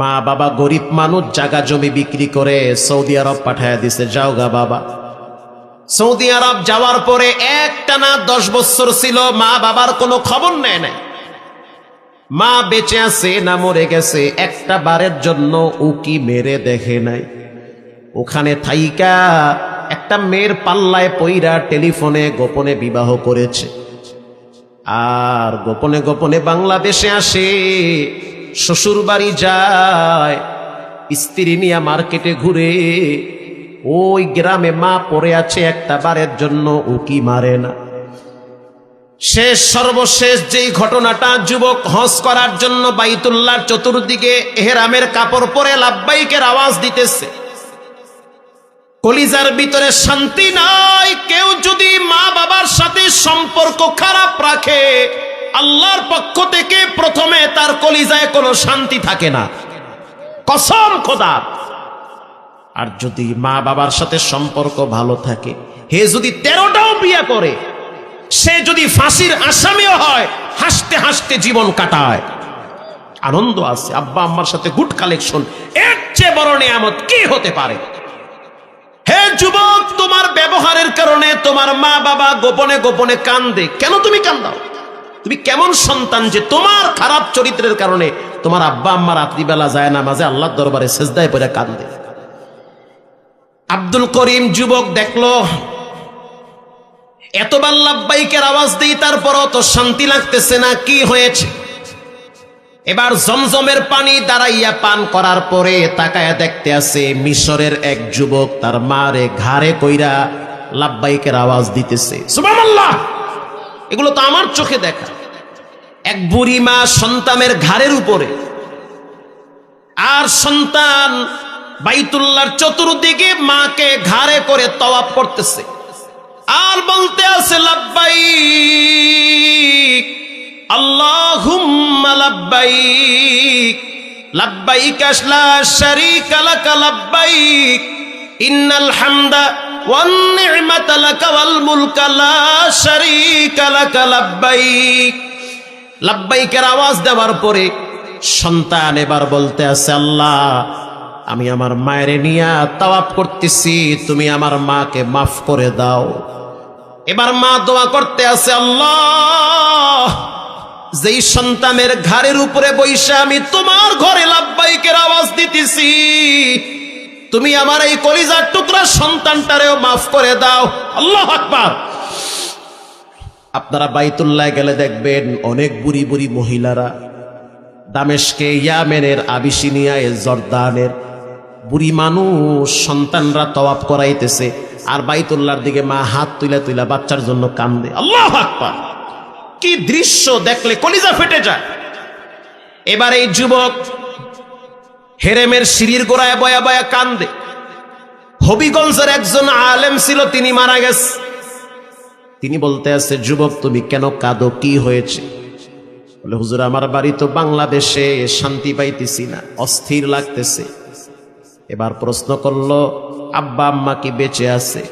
মা বাবা গরিব মানুষ জাগা জমি বিক্রি করে সৌদি আরব পাঠায় দিছে, যাও গা বাবা। সৌদি আরব যাওয়ার পরে একটা না দশ বছর ছিল, মা বাবার কোনো খবর নেয় নাই। মা বেঁচে আছে না মরে গেছে, একটা বারের জন্য উকি মেরে দেখে নাই। ওখানে থাইকা একটা মেয়ের পাল্লায় পইরা টেলিফোনে গোপনে বিবাহ করেছে। আর গোপনে গোপনে বাংলাদেশে আসে শ্বশুর বাড়ি যায়, স্ত্রী নিয়ে মার্কেটে ঘুরে, ওই গ্রামে মা পড়ে আছে একটা বারের জন্য উকি মারে না। শেষ সর্বশেষ যেই ঘটনাটা যুবক হজ করার জন্য বাইতুল্লাহর চতুর্দিকে এহেরামের কাপড় পরে লাভবাইকের আওয়াজ দিতেছে। কলিজার ভিতরে শান্তি নাই, কেউ যদি মা বাবার সাথে সম্পর্ক খারাপ রাখে আল্লাহর পক্ষ থেকে প্রথমে তার কলিজায় কোনো শান্তি থাকে না। কসম খোদা। আর যদি মা বাবার সাথে সম্পর্ক ভালো থাকে, হে যদি তেরোটাও বিয়ে করে, সে যদি ফাঁসির আসামিও হয়, হাসতে হাসতে জীবন কাটায়। আনন্দ আছে, আব্বা আম্মার সাথে গুড কালেকশন, এর চেয়ে বড় নিয়ামত কি হতে পারে? হে যুবক, তোমার ব্যবহারের কারণে তোমার মা বাবা গোপনে গোপনে কান্দে। কেন তুমি কান্দাও? তুমি কেমন সন্তান যে তোমার খারাপ চরিত্রের কারণে তোমার আব্বা, আম্মা রাত্রিবেলা যায় না মাঝে আল্লাহর দরবারে সেজদায় পড়ে কান্দে আব্দুল করিম যুবক দেখল এতবার লাভবাইকের আওয়াজ দিই, তারপরও তো শান্তি লাগতেছে না, কি হয়েছে? এবার জমজমের পানি দাঁড়াইয়া পান করার পরে তাকায়া দেখতে আছে মিশরের এক যুবক তার মারে ঘাড়ে কইরা লাভবাইকের আওয়াজ দিতেছে। সুবহানাল্লাহ! এগুলো তো আমার চোখে দেখা। এক বুড়ি মা সন্তানের ঘাড়ের উপরে। আর সন্তান বাইতুল্লার চতুর্দিকে মাকে ঘাড়ে করে তওয়াব করতেছে। আর বলতে আছে, লাব্বাইক, আল্লাহুম্মা লাব্বাইক লাব্বাইক লা শারীকা লাক ইন্নাল হামদা ওয়ান নি'মাতা লাক ওয়াল মুলকা লা শারীকা লাক লাব্বাইক। আওয়াজ দেওয়ার পরে সন্তান এবার বলতে আছে, আল্লাহ, আমি আমার মায়ের নিয়া তাওয়াব করতেছি, তুমি আমার মাকে মাফ করে দাও। এবার মা দোয়া করতে আছে, আল্লাহ, যেই সন্তানের ঘাড়ের উপরে বৈশা আমি তোমার ঘরে লাভবাইকের আওয়াজ দিতেছি তুমি আমার এই কলিজার টুকরা সন্তানটারেও মাফ করে দাও। আল্লাহ আকবার। আপনারা বাইতুল্লাহ গেলে দেখবেন অনেক বুড়ি বুড়ি মহিলারা দামেশকে ইয়ামেনের আবিসিনিয়া আবিসিনিয়ায়, জর্দানের বুড়ি মানুষ সন্তানরা তওয়াব করাইতেছে আর বাইতুল্লাহর দিকে মা হাত তুলে তুলে বাচ্চার জন্য কান্দে। আল্লাহ আকবার। কি দৃশ্য দেখলে কলিজা ফেটে যায়। এবার এই যুবক হেরেমের সিঁড়ির গোড়ায় বয়া বয়া কান্দে। হবিগঞ্জের একজন আলেম ছিল, তিনি মারা গেছে। তিনি বলতে আছে, যুবক, তুমি কেন কাঁদো? কি হয়েছে? বলে, হুজুর, আমার বাড়ি তো বাংলাদেশে, শান্তি পাইতেছি না, অস্থির লাগতেছে। এবার প্রশ্ন করল, আব্বা, আম্মা কি বেঁচে আছে?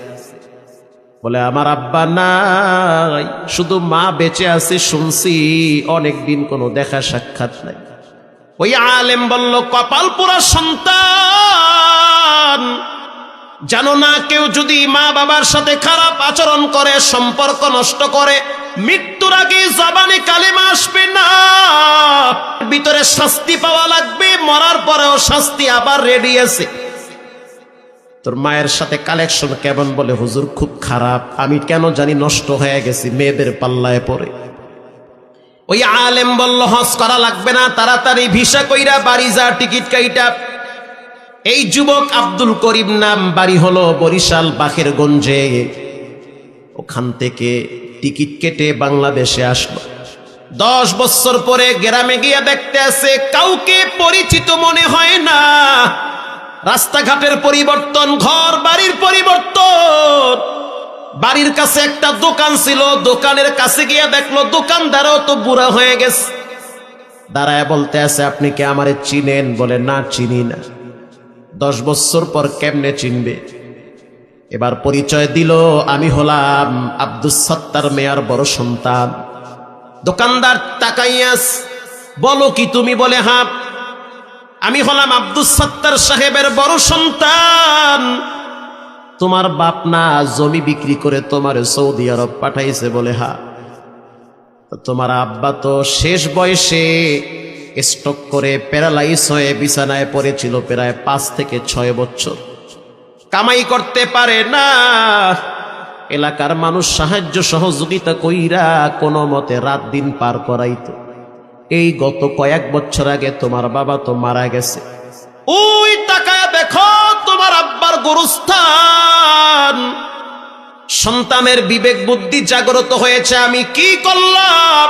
বলে, আমার আব্বা নাই, শুধু মা বেঁচে আছে, শুনছি অনেকদিন কোনো দেখা সাক্ষাৎ নাই। ওই আলেম বলল, কপাল পোড়া সন্তান। জানো না কেউ যদি মা বাবার সাথে খারাপ আচরণ করে, সম্পর্ক নষ্ট করে, মৃত্যুর আগে জবানে কালেমা আসবে না। ভিতরে শাস্তি পাওয়া লাগবে, মরার পরেও শাস্তি আবার রেডি আছে। তোর মায়ের সাথে কালেকশন কেমন বলে, হুজুর, খুব খারাপ। আমি কেন জানি নষ্ট হয়ে গেছি, মেয়েদের পাল্লায় পড়ে। ওই আলেম বলল, হজ করা লাগবে না, তাড়াতাড়ি ভিসা কইরা বাড়ি যা, টিকিট কাইটা। এই যুবক আব্দুল করিম নাম বাড়ি হলো বরিশাল বাখের গঞ্জে ওখান থেকে টিকিট কেটে বাংলাদেশে আসলো। দশ বছর পরে গ্রামে গিয়া দেখতে আছে কাউকে পরিচিত মনে হয় না। রাস্তাঘাটের পরিবর্তন, ঘর বাড়ির পরিবর্তন। বাড়ির কাছে একটা দোকান ছিল, দোকানের কাছে গিয়ে দেখল দোকানদারও তো বুড়া হয়ে গেছে। দাঁড়ায় বলতে আছে, আপনি কি আমারে চিনেন? বলে, না, চিনি না। দশ বছর পর কেমনে চিনবে? এবার পরিচয় দিল, আমি হলাম আব্দুস সত্তার মেয়ার বড় সন্তান। দোকানদার তাকাইয়াস, বলো কি তুমি? বলে হাঁ আমি হলাম আব্দুল সত্তার সাহেবের বড় সন্তান। তোমার বাপ না জমি বিক্রি করে তোমার সৌদি আরব পাঠাইছে বলে, হা। তোমার আব্বা তো শেষ বয়সে স্টক করে প্যারালাইজ হয়ে বিছানায় পড়েছিল প্রায় পাঁচ থেকে ছয় বছর। কামাই করতে পারে না। এলাকার মানুষ সাহায্য সহযোগিতা কইরা কোনো মতে রাত দিন পার করাইত। এই গত কয়েক বছর আগে তোমার বাবা তো মারা গেছে। ওই টাকা দেখো। তোমার আব্বার গুরুস্থান। সন্তানের বিবেক বুদ্ধি জাগ্রত হয়েছে, আমি কি করলাম?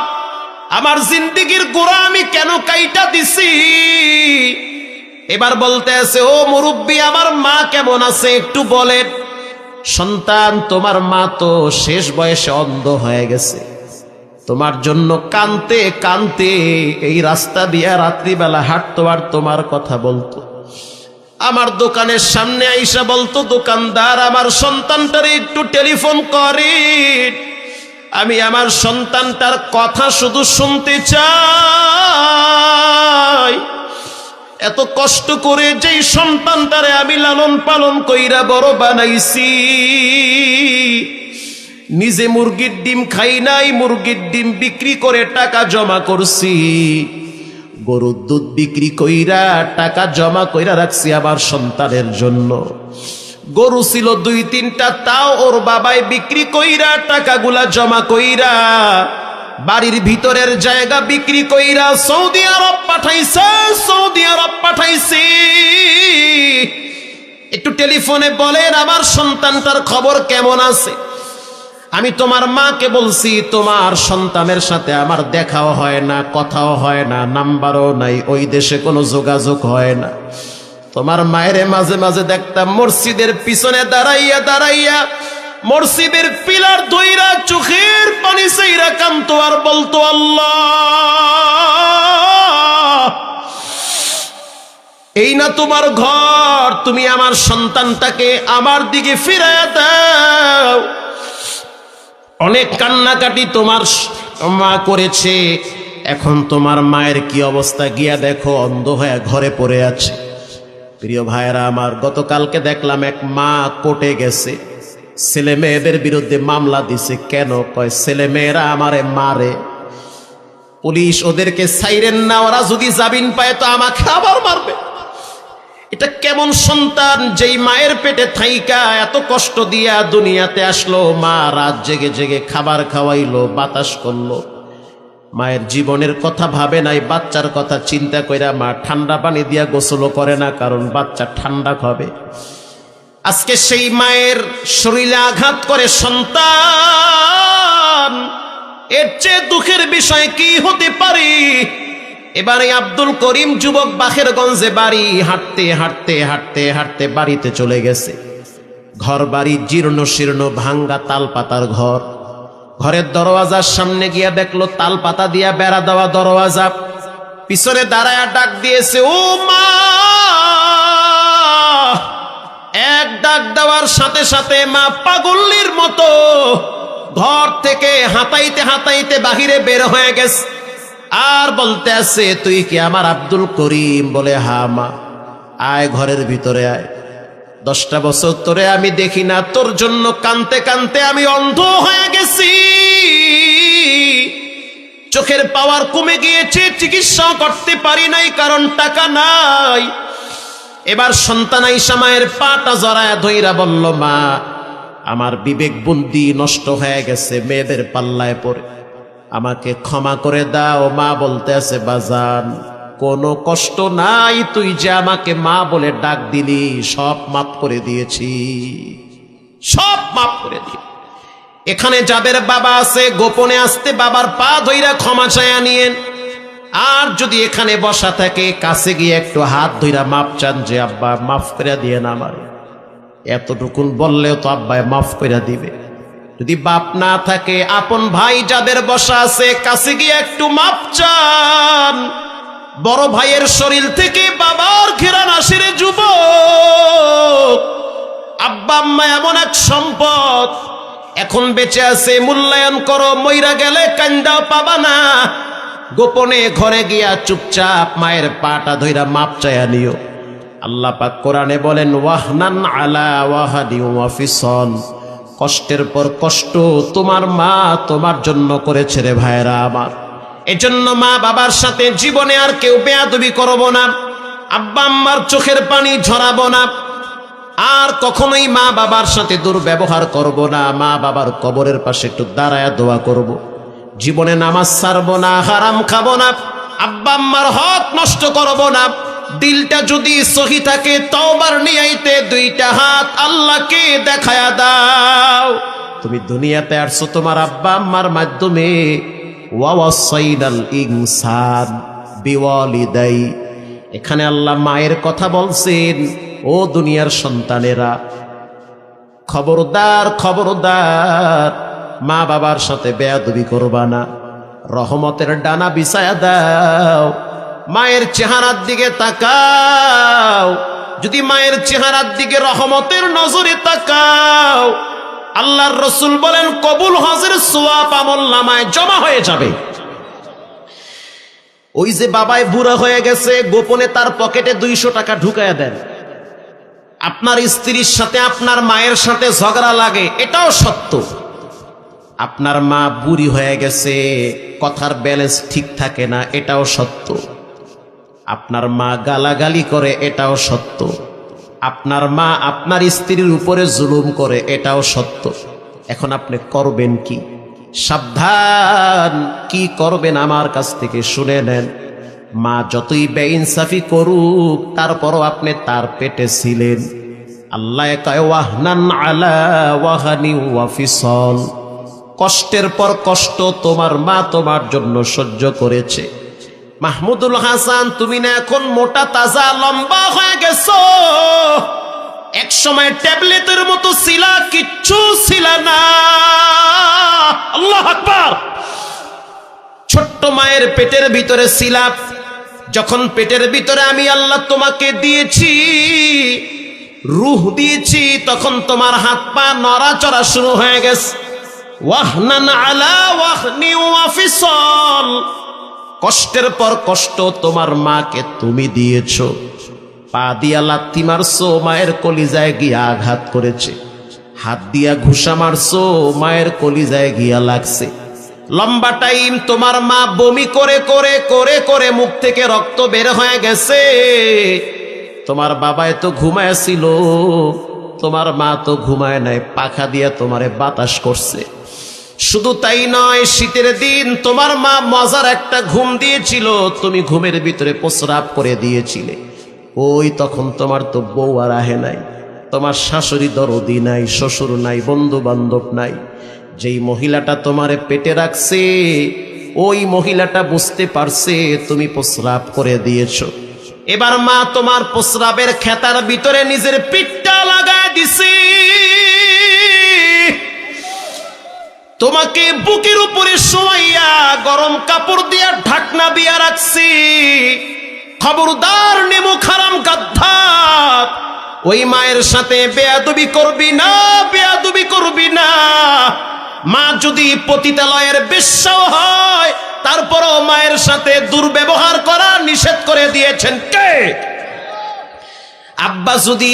আমার জিন্দিগির গোড়া আমি কেন কাইটা দিছি? এবার বলতে আছে ও মুরব্বী, আমার মা কেমন আছে? একটু বলেন। সন্তান, তোমার মা তো শেষ বয়সে অন্ধ হয়ে গেছে। তোমার জন্য কানতে কানতে এই রাস্তা দিয়া রাত্রিবেলা হাঁটতো আর তোমার কথা বলতো। আমার দোকানের সামনে আইসা বলতো, দোকানদার, আমার সন্তানটারে একটু টেলিফোন করে আমি আমার সন্তানটার কথা শুধু শুনতে চাই। এত কষ্ট করে যেই সন্তানটারে আমি লালন পালন কইরা বড় বানাইছি। নিজে মুরগির ডিম খাই নাই, মুরগির ডিম বিক্রি করে টাকা জমা করছি। গরুর দুধ বিক্রি কইরা, টাকা জমা কইরা রাখছি আমার সন্তানের জন্য। গরু ছিল দুই, তিনটা, তাও ওর বাবাই বিক্রি কইরা, টাকাগুলা জমা কইরা বাড়ির ভিতরের জায়গা বিক্রি কইরা সৌদি আরব পাঠাইছে, সৌদি আরব পাঠাইছি। একটু টেলিফোনে বলেন, আমার সন্তানটার খবর কেমন আছে? আমি তোমার মাকে বলছি, তোমার সন্তানের সাথে আমার দেখাও হয় না, কথাও হয় না, নাম্বারও নাই, ওই দেশে কোনো যোগাযোগ হয় না। তোমার মায়ের মাঝে মাঝে দেখতাম মসজিদের পিছনে দাঁড়াইয়া দাঁড়াইয়া মসজিদের পিলার ধইরা চোখের পানি সেইরা কান্ত আর বলতো, আল্লাহ! এই না তোমার ঘর, তুমি আমার সন্তানটাকে আমার দিকে ফিরাইয়া দাও। অনেক কান্নাকাটি তোমার মা করেছে। এখন তোমার মায়ের কি অবস্থা? গিয়া দেখো, অন্ধ হয়ে ঘরে পড়ে আছে। প্রিয় ভাইয়েরা আমার, গতকালকে দেখলাম এক মা কোটে গেছে। ছেলে মেয়েদের বিরুদ্ধে মামলা দিছে। কেন? কয়, ছেলে মেয়েরা আমারে মারে। পুলিশ ওদেরকে সাইরেন না, ওরা যদি জামিন পায় তো আমাকে আবার মারবে। এটা কেমন সন্তান? যেই মায়ের পেটে থাইকা, এত কষ্ট দিয়া দুনিয়াতে আসলো, মা রাত জেগে জেগে খাবার খাওয়াইলো, বাতাস করল। মায়ের জীবনের কথা ভাবে নাই, বাচ্চার কথা চিন্তা কইরা মা ঠান্ডা পানি দিয়া গোসলও করে না, কারণ বাচ্চা ঠান্ডা খাবে। আজকে সেই মায়ের শরীরে আঘাত করে সন্তান। এর চেয়ে দুঃখের বিষয় কি হতে পারে? এবারে আব্দুল করিম যুবক বাখেরগঞ্জে বাড়ি হাঁটতে হাঁটতে হাঁটতে হাঁটতে বাড়িতে চলে গেছে। ঘর বাড়ি জীর্ণ শীর্ণ ভাঙ্গা তাল পাতার ঘর। ঘরের দরওয়াজার সামনে গিয়া দেখল তাল পাতা দিয়া বেড়া দেওয়া দরওয়াজা। পিছনে দাঁড়ায়া ডাক দিয়েছে, ও মা! এক ডাক দেওয়ার সাথে সাথে মা পাগল্লির মতো ঘর থেকে হাতাইতে হাতাইতে বাহিরে বের হয়ে গেছে। আর বলতে আছে, তুই কি আমার আব্দুল করিম? বলে, হা, মা। আয় ঘরের ভিতরে আয়। দশটা বছর তোরে আমি দেখি না, তোর জন্য কানতে কানতে আমি অন্ধ হয়ে গেছি। চোখের পাওয়ার কমে গিয়েছে চিকিৎসা করতে পারি নাই, কারণ টাকা নাই। এবার সন্তান আইসা মায়ের পাটা জড়ায় ধৈরা বলল, মা, আমার বিবেক বুদ্ধি নষ্ট হয়ে গেছে, মেয়েদের পাল্লায় পড়ে। আমাকে ক্ষমা করে দাও, মা বলতে আছে বাজান, কোনো কষ্ট নাই, তুই যে আমাকে মা বলে ডাক দিলি, সব মাফ করে দিয়েছি। সব মাফ করে দিয়ে এখানে যাদের বাবা আছে, গোপনে আসতে বাবার পা ধইরা ক্ষমা চায়া নিয়েন। আর যদি এখানে বসা থাকে, কাছে গিয়ে একটু হাত ধইরা মাপ চান যে, আব্বা, মাফ করে দিয়ে না আমার। এতটুকুন বললেও তো আব্বায় মাফ করে দিবে। যদি বাপ না থাকে, আপন ভাই যাদের বসা আছে, কাছে গিয়ে একটু মাপ চান। বড় ভাইয়ের শরীর থেকে বাবার ঘেরান আসিরে যুবক। আব্বা, আম্মা এমন এক সম্পদ। এখন বেঁচে আছে, মূল্যায়ন করো, মইরা গেলে কান্দাও পাবা না। গোপনে ঘরে গিয়া চুপচাপ মায়ের পাটা ধইরা মাপ চায়া নিও। আল্লাহ পাক কোরআনে বলেন, ওয়াহনান আলা ওয়াহাদি ওয়াফিসন কষ্টের পর কষ্ট তোমার মা তোমার জন্য করেছে রে ভাইরা আমার এজন্য মা বাবার সাথে জীবনে আর কেউ বেয়াদবি করব না, আব্বা আম্মার চোখের পানি ঝরাবো না, আর কখনোই মা বাবার সাথে দুর্ব্যবহার করব না, মা বাবার কবরের পাশে একটু দাঁড়ায় দোয়া করব। জীবনে নামাজ ছাড়বো না, হারাম খাব না, আব্বা আম্মার হক নষ্ট করব না দিলটা যদি সহি থাকে, তওবার নিয়াইতে দুইটা হাত আল্লাহকে দেখায়া দাও। তুমি দুনিয়াতে আসছো তোমার আব্বা আম্মার মাধ্যমে। এখানে আল্লাহ মায়ের কথা বলছেন, ও দুনিয়ার সন্তানেরা, খবরদার খবরদার মা বাবার সাথে বেয়াদবি করবা না। রহমতের ডানা বিছায়া দাও। মায়ের চেহারার দিকে তাকাও। যদি মায়ের চেহারার দিকে রহমতের নজরে তাকাও, আল্লাহর রসুল বলেন, কবুল হজের সোয়াব আমল নামায় জমা হয়ে যাবে। ওই যে বাবায় বুড়া হয়ে গেছে, গোপনে তার পকেটে দুইশো টাকা ঢুকায়া দেন। আপনার স্ত্রীর সাথে আপনার মায়ের সাথে ঝগড়া লাগে, এটাও সত্য। আপনার মা বুড়ি হয়ে গেছে, কথার ব্যালেন্স ঠিক থাকে না, এটাও সত্য। আপনার মা গালাগালি করে, এটাও সত্য। আপনার মা আপনার স্ত্রীর উপরে জুলুম করে, এটাও সত্য। এখন আপনি করবেন কি? সাবধান, কি করবেন আমার কাছ থেকে শুনে নেন। মা যতই বেইনসাফি করুক, তারপরও আপনি তার পেটে ছিলেন। আল্লাহ ওয়াহানি কষ্টের পর কষ্ট তোমার মা তোমার জন্য সহ্য করেছে। মাহমুদুল হাসান, তুমি না এখন মোটা, তাজা, লম্বা হয়ে গেছো। এক সময় ট্যাবলেটের মতো ছিলা কিচ্ছু ছিল না। আল্লাহ ছোট্ট মায়ের পেটের ভিতরে ছিলাম যখন পেটের ভিতরে আমি আল্লাহ তোমাকে দিয়েছি, রুহ দিয়েছি, তখন তোমার হাত পা নড়াচড়া শুরু হয়ে গেছে। ওয়াহনান আলা ওয়াহনি ওয়াফিসল। কষ্টের পর কষ্ট তোমার মাকে তুমি দিয়েছ। পা দিয়া লাথি মারছো, মায়ের কলিজায় গিয়া আঘাত করেছে। হাত দিয়া ঘুষা মারছো, মায়ের কলিজায় গিয়া লাগছে। লম্বা টাইম তোমার মা বমি করে করে করে করে মুখ থেকে রক্ত বের হয়ে গেছে। তোমার বাবায় তো ঘুমায়াছিল তোমার মা তো ঘুমায় নাই, পাখা দিয়া তোমারে বাতাস করছে। শুধু তাই নয়, শীতের দিন তোমার মা মজার একটা ঘুম দিয়েছিল, তুমি ঘুমের ভিতরে প্রস্রাব করে দিয়েছিলে। ওই তখন তোমার তো বউ আর আহে নাই, তোমার শাশুড়ি দরদি নাই, শ্বশুর নাই বন্ধু বান্ধব নাই। যেই মহিলাটা তোমারে পেটে রাখছে, ওই মহিলাটা বুঝতে পারছে তুমি প্রস্রাব করে দিয়েছ। এবার মা তোমার প্রস্রাবের খেতার ভিতরে নিজের পিঠটা লাগায় দিছে। তোমাকে বুকের উপরে শোয়াইয়া গরম কাপড় দিয়া ঢাকনা দিয়া রাখছি। খবরদার নেমু খারাম গাদ্ধাত ওই মায়ের সাথে বেয়াদবি করবি না, বেয়াদবি করবি না। মা যদি পতিতালয়ের বেশ্যাও হয়, তারপরও মায়ের সাথে দুর্ব্যবহার করা নিষেধ করে দিয়েছেন কে? আব্বা যদি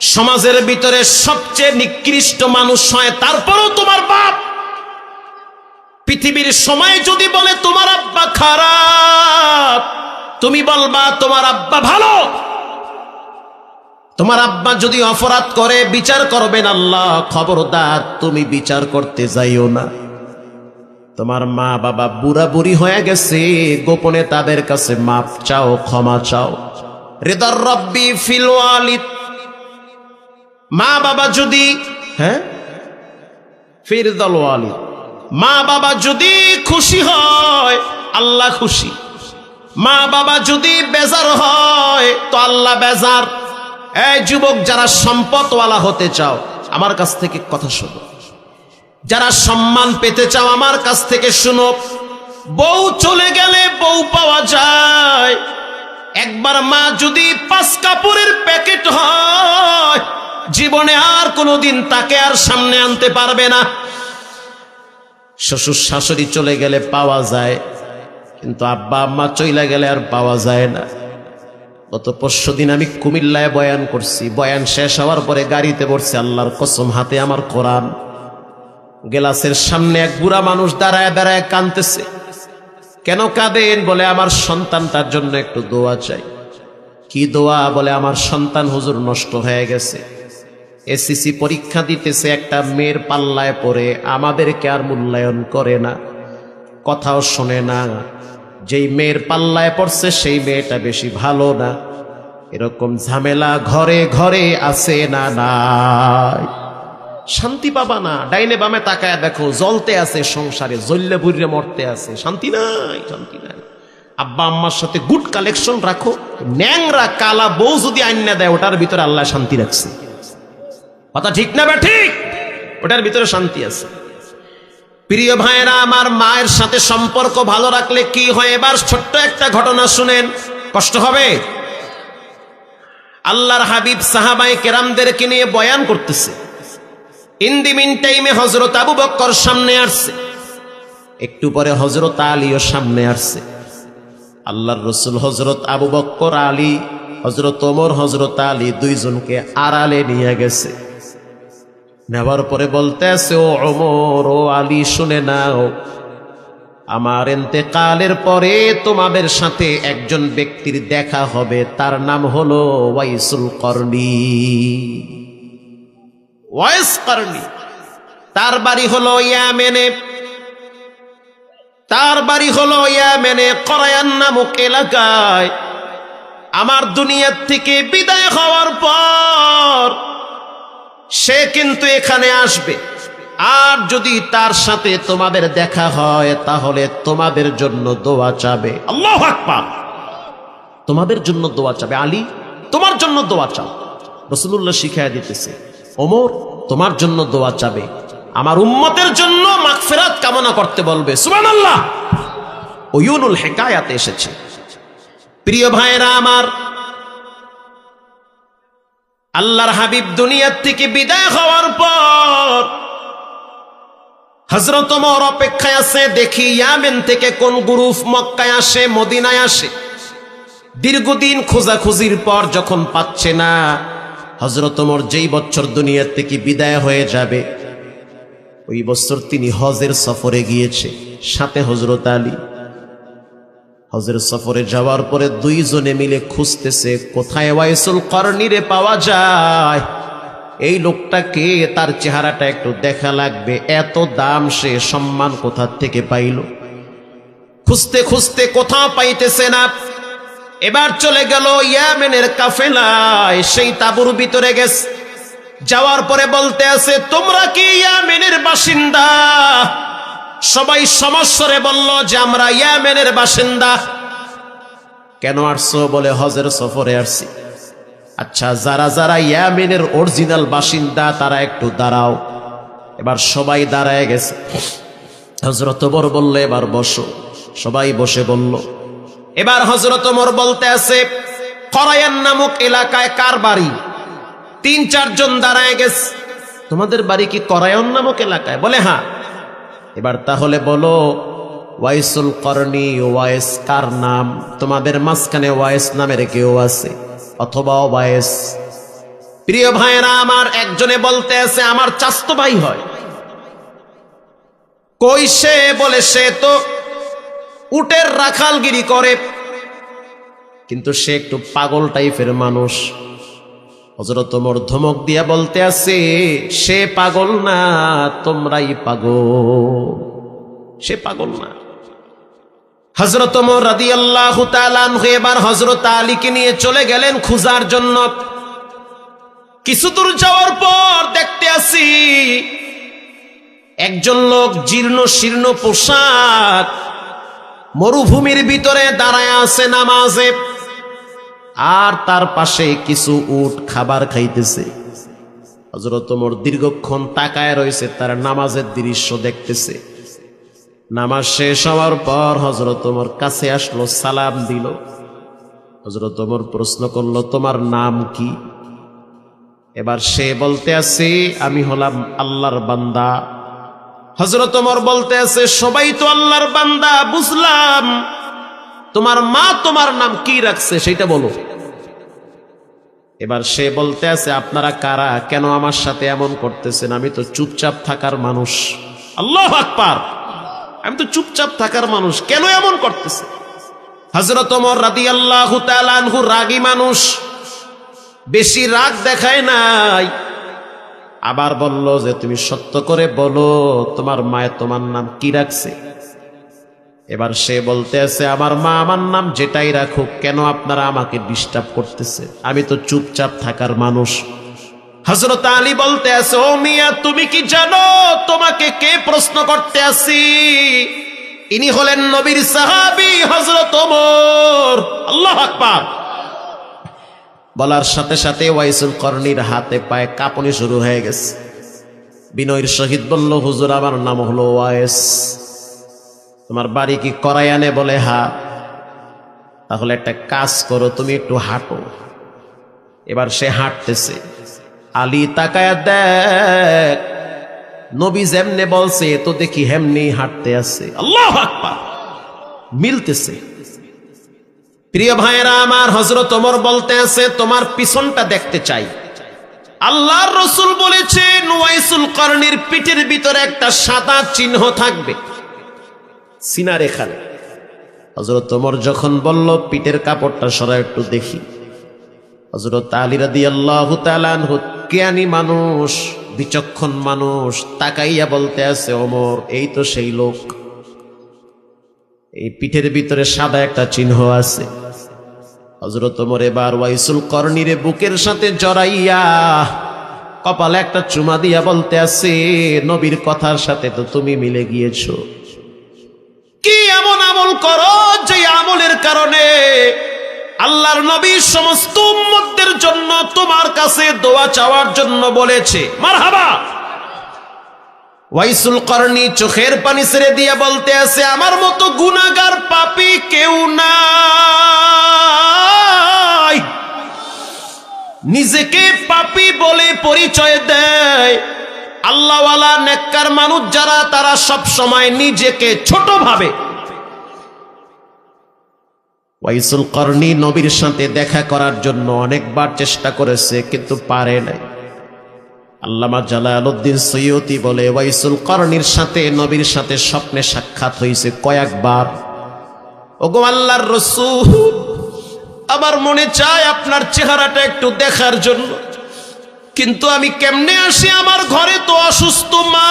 সমাজের ভিতরে সবচেয়ে নিকৃষ্ট মানুষ হয়, তারপরও তোমার বাপ। পৃথিবীর সময় যদি বলে তোমার আব্বা খারাপ, তুমি বলবা, তোমার আব্বা ভালো। তোমার আব্বা যদি অপরাধ করে, বিচার করবেন আল্লাহ, খবরদার, তুমি বিচার করতে যাইও না। তোমার মা বাবা বুড়া বুড়ি হয়ে গেছে, গোপনে তাদের কাছে মাপ চাও, ক্ষমা চাও। হৃদর রব্বি ফিল ওয়ালিদ মা বাবা যদি হ্যাঁ? ফিরদল ওয়ালিদ মা বাবা যদি খুশি হয়, আল্লাহ খুশি। মা বাবা যদি বেজার হয়, তো আল্লাহ বেজার। এই যুবক, যারা সম্পদওয়ালা হতে চাও, আমার কাছ থেকে কথা শোনো। যারা সম্মান পেতে চাও, আমার কাছ থেকে শুনো। বউ চলে গেলে বউ পাওয়া যায়। একবার মা যদি পাঁচ কাপড়ের প্যাকেট হয় জীবনে আর কোনোদিন তাকে আর সামনে আনতে পারবে না। শ্বশুর শাশুড়ি চলে গেলে পাওয়া যায়, কিন্তু আব্বা আম্মা চইলা গেলে আর পাওয়া যায় না। গত পরশু দিন আমি কুমিল্লায় বয়ান করছি। বয়ান শেষ হওয়ার পরে গাড়িতে পড়ছি আল্লাহর কসম, হাতে আমার কোরআন। গেলাসের সামনে এক বুড়া মানুষ দাঁড়ায় দাঁড়ায় কানতেছে কেন কাঁদেন বলে, আমার সন্তান তার জন্য একটু দোয়া চাই। কি দোয়া? বলে, আমার সন্তান হুজুর নষ্ট হয়ে গেছে। এসিসি পরীক্ষা দিতেছে একটা মেয়ের পাল্লায় পড়ে, আমাদেরকে আর মূল্যায়ন করে না। কথাও শোনে না। যেই মেয়ের পাল্লায় পড়ছে, সেই মেয়েটা বেশি ভালো না। এরকম ঝামেলা ঘরে ঘরে আছে না নাই। শান্তি পাবা না। ডাইনে বামে তাকায় দেখো জলতে আছে সংসারে, জ্বললে বুড়ে মরতে আছে। শান্তি নাই শান্তি নাই। আব্বা আম্মার সাথে গুড কালেকশন রাখো, ন্যাংরা কালা বউ যদি আইনা দেয়, ওটার ভিতরে আল্লাহ শান্তি রাখছে। কথা ঠিক না বা ঠিক? ওটার ভিতরে শান্তি আছে। প্রিয় ভাইয়েরা, আমার মায়ের সাথে সম্পর্ক ভালো রাখলে কি হয়? এবার ছোট্ট একটা ঘটনা শুনেন। কষ্ট হবে? আল্লাহর হাবিব সাহাবাই কেরামদেরকে নিয়ে বয়ান করতেছে। ইন দি মিন টাইমে হজরত আবু বক্কর সামনে আসছে। একটু পরে হজরত আলীও সামনে আসছে। আল্লাহর রসুল হজরত আবু বক্কর, আলী হজরত ওমর হজরত আলী দুইজনকে আড়ালে নিয়ে গেছে। নেওয়ার পরে বলতে আছে ও অমর ও আলী, শুনে নাও। আমার এতেকালের পরে তোমাদের সাথে একজন ব্যক্তির দেখা হবে। তার নাম হলো ওয়াইসুল করনি ওয়াইস করনি তার বাড়ি হলো ইয়ামেনে। তার বাড়ি হলো ইয়ামেনে, করায়ান নামক এলাকায়। আমার দুনিয়ার থেকে বিদায় হওয়ার পর সে কিন্তু এখানে আসবে। আর যদি তার সাথে তোমাদের দেখা হয় তাহলে তোমাদের জন্য দোয়া চাবে। আল্লাহ আকবার। তোমাদের জন্য দোয়া চাবে। আলী তোমার জন্য দোয়া চাও। রসুল্লাহ শিখাই দিতেছে ওমর তোমার জন্য দোয়া চাবে। আমার উম্মতের জন্য মাগফিরাত কামনা করতে বলবে। সুবহানাল্লাহ। ওয়ুনুল হেকায়াতে এসেছে। প্রিয় ভাইরা আমার আল্লাহর হাবিব দুনিয়ার থেকে বিদায় হওয়ার পর হজরত মোর অপেক্ষায় আছে, দেখি ইয়ামেন থেকে কোন গ্রুপ মক্কায় আসে, মদিনায় আসে। দীর্ঘদিন খোঁজাখুঁজির পর যখন পাচ্ছে না হজরত মোর যেই বছর দুনিয়ার থেকে বিদায় হয়ে যাবে, ওই বছর তিনি হজের সফরে গিয়েছে, সাথে হজরত আলী। হজের সফরে যাওয়ার পরে দুইজনে মিলে খুঁজতেছে, কোথায় ওয়াইসুল করনিরে পাওয়া যায়? এই লোকটাকে তার চেহারাটা একটু দেখা লাগবে, এত দাম সে সম্মান কোথার থেকে পাইল? খুঁজতে খুঁজতে কোথাও পাইতেছে না। এবার চলে গেল ইয়ামেনের কাফেলায়, সেই তাবুর ভিতরে গেছে। যাওয়ার পরে বলতে আছে, তোমরা কি ইয়ামেনের বাসিন্দা? সবাই সমস্বরে বলল যে আমরা ইয়ামেনের বাসিন্দা। কেন আসছো বলে হজের সফরে আসছি। আচ্ছা যারা যারা ইয়ামেনের অরিজিনাল বাসিন্দা, তারা একটু দাঁড়াও। এবার সবাই দাঁড়ায় গেছে। হজরত বর বললে, এবার বসো। সবাই বসে বলল। এবার হজরত মোর বলতে আছে করায়ান নামক এলাকায় কার বাড়ি? তিন চারজন দাঁড়ায় গেছে। তোমাদের বাড়ি কি করায়ন নামক এলাকায়? বলে হ্যাঁ। এবার তাহলে বলো, ওয়াইসুল করনি ওয়াইস কার নাম? তোমাদের মাঝখানে ওয়াইস নামের কেউ আছে? অথবা ওয়াইস? প্রিয় ভাইয়েরা, আমার একজনে বলতে আছে, আমার চাস্তো ভাই হয়। কই সে বলে সে তো উটের রাখালগিরি করে। কিন্তু সে একটু পাগল টাইপের মানুষ। হজরত মোর ধমক দিয়া বলতে আছে, সে পাগল না, তোমরাই পাগল। সে পাগল না। হজরত মোর রাদি আল্লাহ এবার হজরত আলীকে নিয়ে চলে গেলেন খুঁজার জন্য। কিছু দূর যাওয়ার পর দেখতে আসি একজন লোক জীর্ণ শীর্ণ পোশাক, মরুভূমির ভিতরে দাঁড়ায় আছে নামাজে। আর তার পাশে কিছু উট খাবার খাইতেছে। হজরত ওমর দীর্ঘক্ষণ তাকায় রয়েছে, তার নামাজের দৃশ্য দেখতেছে। নামাজ শেষ হওয়ার পর হজরত ওমর কাছে আসলো, সালাম দিল। হজরত ওমর প্রশ্ন করল, তোমার নাম কি? এবার সে বলতে আছে, আমি হলাম আল্লাহর বান্দা। হজরত ওমর বলতে আছে, সবাই তো আল্লাহর বান্দা, বুঝলাম। তোমার মা তোমার নাম কি রাখছে, সেটা বলো। এবার সে বলতে আছে, আপনারা কারা? কেন আমার সাথে এমন করতেছেন? আমি তো চুপচাপ থাকার মানুষ। আল্লাহ আকবার! আমি তো চুপচাপ থাকার মানুষ। কেন এমন করতেছে? হজরত রাদি আল্লাহ আনহু রাগী মানুষ। বেশি রাগ দেখায় নাই। আবার বলল যে, তুমি সত্য করে বলো, তোমার মায়ের তোমার নাম কি রাখছে? এবার সে বলতে আছে আমার মা আমার নাম যেটাই রাখুক, কেন আপনারা আমাকে ডিস্টার্ব করতেছে? আমি তো চুপচাপ থাকার মানুষ। হজরত আলী বলতে আছে ও মিয়া, তুমি কি জানো তোমাকে কে প্রশ্ন করতে আসি ইনি হলেন নবীর সাহাবি হজরত ওমর। আল্লাহ আকবার! বলার সাথে সাথে ওয়াইসুল কর্ণীর হাতে পায়ে কাঁপনি শুরু হয়ে গেছে। বিনয়ের শহীদ বলল, হুজুর, আমার নাম হলো ওয়াইস। তোমার বাড়ি কি করাইয়ানে বলে, হা, তাহলে একটা কাজ করো, তুমি একটু হাঁটো। এবার সে হাঁটতেছে। আলী তাকায়া দেখ, নবী যেমনে বলছে তো দেখি হেমনি হাঁটতে আছে। আল্লাহ আকবার! মিলতেছে। প্রিয় ভাইয়েরা, আমার হজরত ওমর বলতে আছে, তোমার পিছনটা দেখতে চাই। আল্লাহর রসুল বলেছেন, ওয়াইসুল কর্ণীর পিঠের ভিতরে একটা সাদা চিহ্ন থাকবে। সিনার এখানে হজরত ওমর যখন বলল, পিঠের কাপড়টা সরা একটু দেখি। হজরত আলী রাদি আল্লাহ জ্ঞানী মানুষ, বিচক্ষণ মানুষ, তাকাইয়া বলতে আছে অমর এই তো সেই লোক। এই পিঠের ভিতরে সাদা একটা চিহ্ন আছে। হজরত ওমর এবার ওয়াইসুল কর্ণীরে বুকের সাথে জড়াইয়া কপালে একটা চুমা দিয়া বলতে আছে, নবীর কথার সাথে তো তুমি মিলে গিয়েছো। কি এমন আমল করো যে আমলের কারণে আল্লাহর নবী সমস্ত উম্মতদের জন্য তোমার কাছে দোয়া চাওয়ার জন্য বলেছে। মারহাবা! ওয়াইসুল করনি চোখের পানি ছেড়ে দিয়ে বলতে আছে, আমার মতো গুনাগার পাপি কেউ নাই। নিজেকে পাপি বলে পরিচয় দেয়। আল্লাহওয়ালা নেককার মানুষ যারা, তারা সব সময় নিজেকে ছোট ভাবে। ওয়াইসুল করনি নবীর সাথে দেখা করার জন্য অনেকবার চেষ্টা করেছে, কিন্তু পারে নাই। আল্লামা জালালউদ্দিন সৈয়দি বলে, ওয়াইসুল করনির সাথে, নবীর সাথে স্বপ্নে সাক্ষাৎ হয়েছে কয়েকবার। ওগো আল্লাহর রসুল, আমার মনে চায় আপনার চেহারাটা একটু দেখার জন্য। কিন্তু আমি কেমনে আসি আমার ঘরে তো অসুস্থ মা?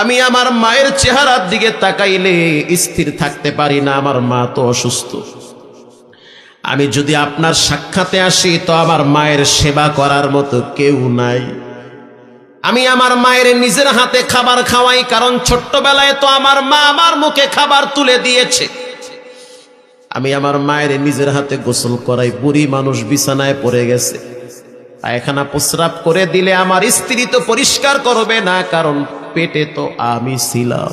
আমি আমার মায়ের চেহারার দিকে তাকাইলে স্থির থাকতে পারি না, আমার মা তো অসুস্থ। আমি যদি আপনার সাক্ষাতে আসি, তো আমার মায়ের সেবা করার মতো কেউ নাই। আমি আমার মায়ের নিজের হাতে খাবার খাওয়াই, কারণ ছোট্টবেলায় তো আমার মা আমার মুখে খাবার তুলে দিয়েছে। আমি আমার মায়ের নিজের হাতে গোসল করাই, বুড়ি মানুষ বিছানায় পড়ে গেছে। পায়খানা প্রস্রাব করে দিলে আমার স্ত্রী তো পরিষ্কার করবে না, কারণ পেটে তো আমি ছিলাম।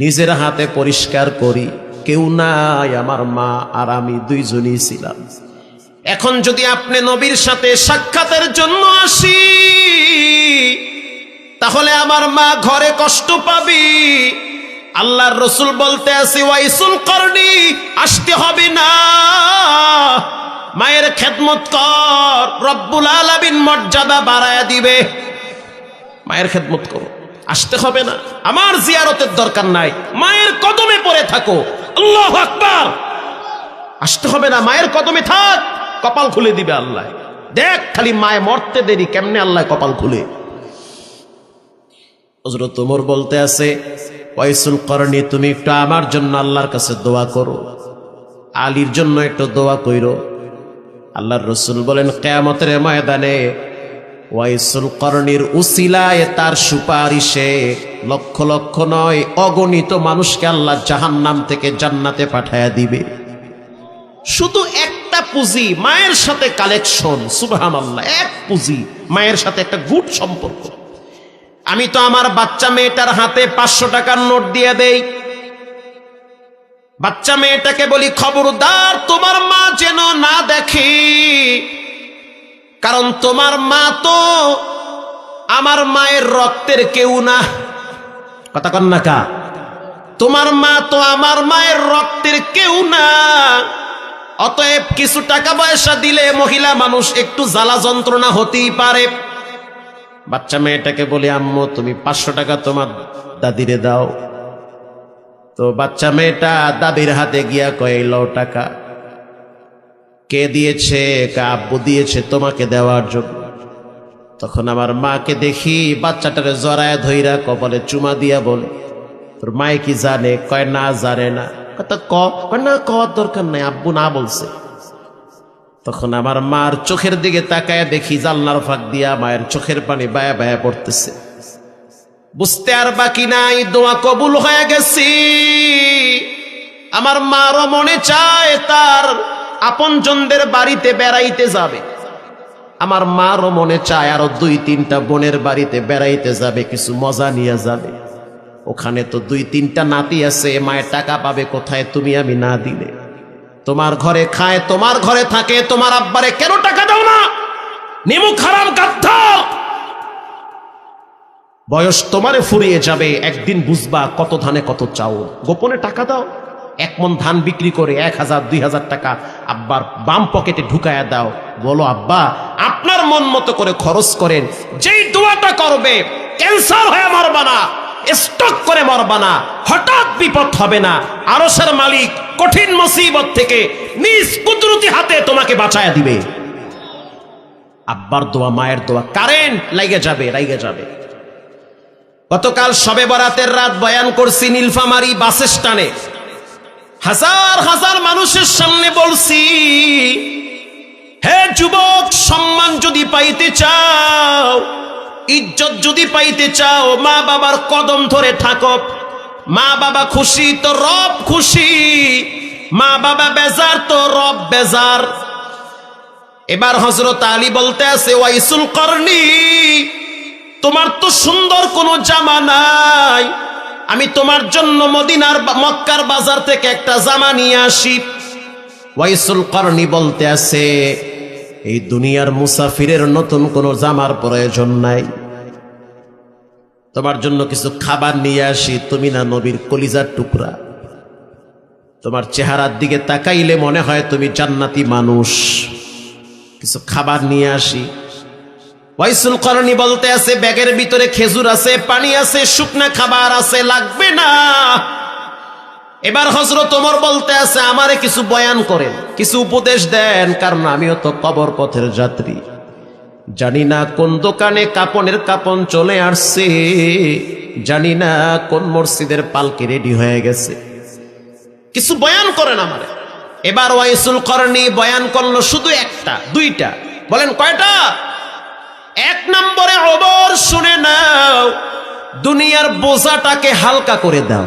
নিজের হাতে পরিষ্কার করি, কেউ নাই আমার মা আর আমি দুইজনই ছিলাম। এখন যদি আপনি নবীর সাথে সাক্ষাতের জন্য আসি, তাহলে আমার মা ঘরে কষ্ট পাবি। আল্লাহর রসুল বলতে আসি ওয়াইসুল করনি, আসতে হবে না। মায়ের খেদমত কর, রব্বুল আলামিন মর্যাদা বাড়ায় দিবে। মায়ের খেদমত করো, আসতে হবে না। আমার জিয়ারতের দরকার নাই। মায়ের কদমে পড়ে থাকো। আল্লাহ আকবার। আসতে হবে না, মায়ের কদমে থাক। কপাল খুলে দিবে আল্লাহ। দেখ খালি মায়ে মরতে দেরি, কেমনে আল্লাহ কপাল খুলে? হজরত তোমর বলতে আছে ওয়াইসুল করনি তুমি একটু আমার জন্য আল্লাহর কাছে দোয়া করো। আলীর জন্য একটু দোয়া কইরো। আল্লাহর রসুল বলেন, কেয়ামতের ময়দানে ওয়াইসুল করণীর উসিলায় তার সুপারিশে লক্ষ লক্ষ নয় অগণিত মানুষকে আল্লাহ জাহান্নাম থেকে জান্নাতে পাঠায়া দিবে। শুধু একটা পুঁজি, মায়ের সাথে কালেকশন সুবহান আল্লাহ এক পুঁজি, মায়ের সাথে একটা গুড সম্পর্ক। আমি তো আমার বাচ্চা মেয়েটার হাতে পাঁচশো টাকার নোট দিয়ে দেই। বাচ্চা মেয়েটাকে বলি, খবরদার, তোমার মা যেন না দেখে। কারণ তোমার মা তো আমার মায়ের রক্তের কেউ না। কথা কন না কা। তোমার মা তো আমার মায়ের রক্তের কেউ না। অতএব কিছু টাকা পয়সা দিলে মহিলা মানুষ একটু জ্বালা যন্ত্রণা হতেই পারে। বাচ্চা মেয়েটাকে বলি, আম্মু, তুমি পাঁচশো টাকা তোমার দাদিরে দাও। তো বাচ্চা মেয়েটা দাদির হাতে গিয়া কয়েল টাকা। কে দিয়েছে, কা আব্বু দিয়েছে তোমাকে দেওয়ার জন্য? তখন আমার মাকে দেখি বাচ্চাটারে জড়ায় ধইরা কপালে চুমা দিয়া বলে, তোর মায়ে কি জানে? কয়, না, জানে না। কত ক। কয়, না, কওয়ার দরকার নাই, আব্বু না বলছে। তখন আমার মার চোখের দিকে তাকায় দেখি জানলার ফাঁক দিয়া মায়ের চোখের পানি বায়া বায়া পড়তেছে। বুঝতে আর বাকি নাই, দোয়া কবুল হয়ে গেছি। আমার মারও মনে চায় তার আপনজনদের বাড়িতে বেড়াইতে যাবে। আমার মারও মনে চায় আরও দুই তিনটা বোনের বাড়িতে বেড়াইতে যাবে, কিছু মজা নিয়ে যাবে। ওখানে তো দুই তিনটা নাতি আছে, মায়ের টাকা পাবে কোথায়, তুমি আমি না দিলে। তোমার ঘরে খায়, তোমার ঘরে থাকে, তোমার আব্বারে কেন টাকা দাও না? নিমু খারাপ গাদ্ধা। বয়স তোমারে ফুরিয়ে যাবে, একদিন বুঝবা কত ধানে কত চাও গোপনে টাকা দাও। এক মন ধান বিক্রি করে এক হাজার, দুই হাজার টাকা আব্বার বাম পকেটে ঢুকায়া দাও। বলো, আব্বা, আপনার মন মতো করে খরচ করেন। যেই দোয়াটা করবে, ক্যান্সার হয়ে মরবা না। স্টক করে মরবা না। হঠাৎ বিপদ হবে না। আরসের মালিক কঠিন মুসিবত থেকে নিজ কুদরতি হাতে তোমাকে বাঁচায়া দিবে। আব্বার দোয়া, মায়ের দোয়া কারেন্ট লাইগে যাবে লাইগে যাবে। গতকাল সবে বরাতের রাত বয়ান করছি, নীলফামারি বাস স্ট্যান্ডে। হাজার হাজার মানুষের সামনে বলছি, হে যুবক, সম্মান যদি পাইতে চাও ইজ্জত যদি পাইতে চাও, মা বাবার কদম ধরে থাকো। মা বাবা খুশি, তো রব খুশি। মা বাবা বেজার, তো রব বেজার। এবার হজরত আলী বলতে আছে, ওয়াইসুল করনি তোমার তো সুন্দর কোনো জামা নাই। আমি তোমার জন্য মদিনার মক্কার বাজার থেকে একটা জামা নিয়ে আসি। ওয়াইসুল করনি বলতে আছে এই দুনিয়ার মুসাফিরের নতুন কোনো জামার প্রয়োজন নাই। তোমার জন্য কিছু খাবার নিয়ে আসি, তুমি না নবীর কলিজার টুকরা। তোমার চেহারার দিকে তাকাইলে মনে হয় তুমি জান্নাতি মানুষ। কিছু খাবার নিয়ে আসি। ওয়াইসুল করনি বলতে আছে, ব্যাগের ভিতরে খেজুর আছে, পানি আছে, শুকনা খাবার আছে, লাগবে না। এবার হজরত ওমর বলতে আছে, আমারে কিছু বয়ান করেন, কিছু উপদেশ দেন, কারণ আমিও তো কবর পথের যাত্রী। জানি না কোন দোকানে কাপনের কাপন চলে আসছে, জানি না কোন মসজিদের পালকি রেডি হয়ে গেছে। কিছু বয়ান করেন আমারে। এবার ওয়াইসুল করনি বয়ান করল শুধু একটা, দুইটা। বলেন, কয়টা? এক নম্বরে অবর শুনে নাও, দুনিয়ার বোঝাটাকে হালকা করে দাও।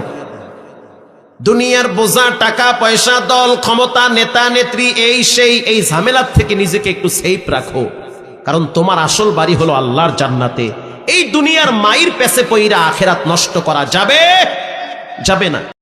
দুনিয়ার বোঝা, টাকা, পয়সা, দল, ক্ষমতা, নেতা, নেত্রী, এই সেই, এই ঝামেলার থেকে নিজেকে একটু সেফ রাখো। কারণ তোমার আসল বাড়ি হলো আল্লাহর জান্নাতে। এই দুনিয়ার মায়ের পেছে পইরা আখেরাত নষ্ট করা যাবে? যাবে না।